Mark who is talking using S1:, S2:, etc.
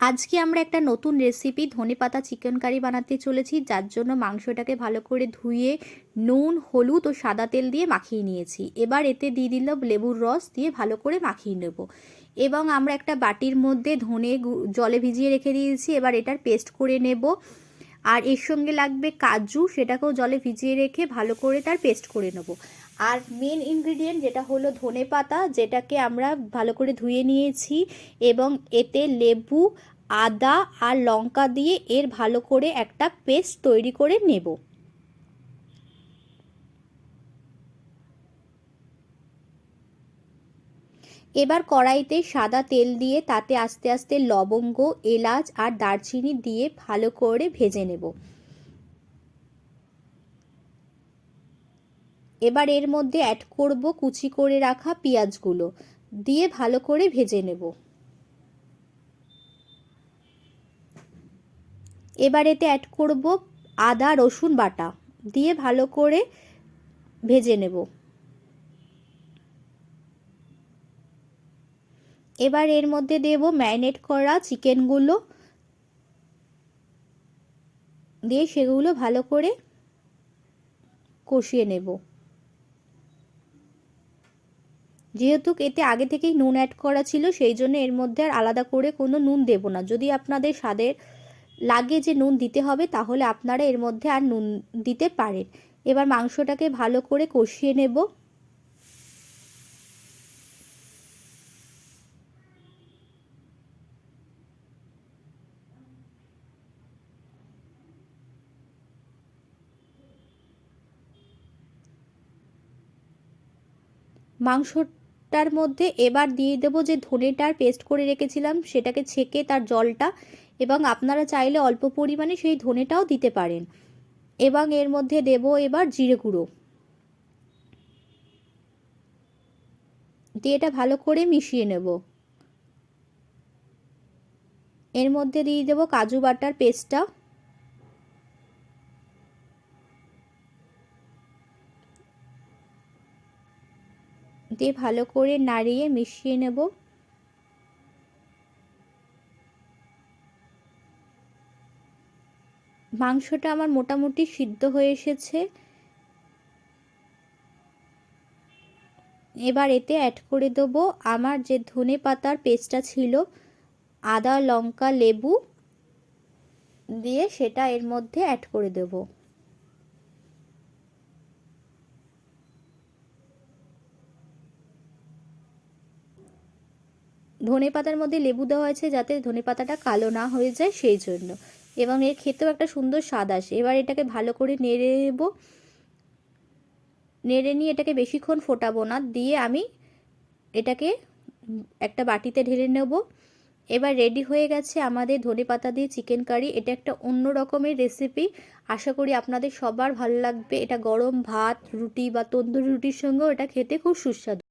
S1: আজকে আমরা একটা নতুন রেসিপি ধনেপাতা চিকেন কারি বানাতে চলেছি, যার জন্য মাংসটাকে ভালো করে ধুয়ে নুন, হলুদ ও সাদা তেল দিয়ে মাখিয়ে নিয়েছি। এবার এতে দিয়ে দিলাম লেবুর রস দিয়ে ভালো করে মাখিয়ে নেব। এবং আমরা একটা বাটির মধ্যে ধনে জলে ভিজিয়ে রেখে দিয়েছি, এবার এটার পেস্ট করে নেব। আর এর সঙ্গে লাগবে কাজু, সেটাকেও জলে ভিজিয়ে রেখে ভালো করে তার পেস্ট করে নেব। আর মেন ইনগ্রিডিয়েন্ট যেটা হলো ধনে পাতা, যেটাকে আমরা ভালো করে ধুয়ে নিয়েছি এবং এতে লেবু, আদা আর লঙ্কা দিয়ে এর ভালো করে একটা পেস্ট তৈরি করে নেব। এবার কড়াইতে সাদা তেল দিয়ে তাতে আস্তে আস্তে লবঙ্গ, এলাচ আর দারচিনি দিয়ে ভালো করে ভেজে নেব। এবার এর মধ্যে অ্যাড করব কুচি করে রাখা পেঁয়াজগুলো। দিয়ে ভালো করে ভেজে নেব। এবার এতে অ্যাড করব আদা, রসুন বাটা। দিয়ে ভালো করে ভেজে নেব। এবার এর মধ্যে দেব ম্যারিনেট করা চিকেনগুলো। দিয়ে সেগুলো ভালো করে কষিয়ে নেব। যেহেতু এতে আগে থেকেই নুন অ্যাড করা ছিল, সেই জন্য এর মধ্যে আর আলাদা করে কোনো নুন দেব না। যদি আপনাদের স্বাদের লাগে যে নুন দিতে হবে, তাহলে আপনারা এর মধ্যে আর নুন দিতে পারেন। এবার মাংসটাকে ভালো করে কষিয়ে নেব। মাংসটার মধ্যে এবার দিয়ে দেবো যে ধনেটার পেস্ট করে রেখেছিলাম, সেটাকে ছেঁকে তার জলটা এবং আপনারা চাইলে অল্প পরিমাণে সেই ধনেটাও দিতে পারেন। এবং এর মধ্যে দেব এবার জিরে গুঁড়ো। দিয়ে এটা ভালো করে মিশিয়ে নেব। এর মধ্যে দিয়ে দেবো কাজু বাটার পেস্টটা দিয়ে ভালো করে নাড়িয়ে মিশিয়ে নেব। মাংসটা আমার মোটামুটি সিদ্ধ হয়ে এসেছে। এবার এতে অ্যাড করে দেবো আমার যে ধনে পাতার পেস্টটা ছিল, আদা, লঙ্কা, লেবু, দিয়ে সেটা এর মধ্যে অ্যাড করে দেবো। ধনে পাতার মধ্যে লেবু দেওয়া আছে যাতে ধনে পাতাটা কালো না হয়ে যায়, সেই জন্য। এবং এর খেতেও একটা সুন্দর স্বাদ আসে। এবার এটাকে ভালো করে নেড়ে নেব। নেড়ে নিয়ে এটাকে বেশিক্ষণ ফোটাবো না। দিয়ে আমি এটাকে একটা বাটিতে ঢেলে নেব। এবার রেডি হয়ে গেছে আমাদের ধনে পাতা দিয়ে চিকেন কারি। এটা একটা অন্য রকমের রেসিপি। আশা করি আপনাদের সবার ভালো লাগবে। এটা গরম ভাত, রুটি বা তন্দুরি রুটির সঙ্গেও এটা খেতে খুব সুস্বাদু।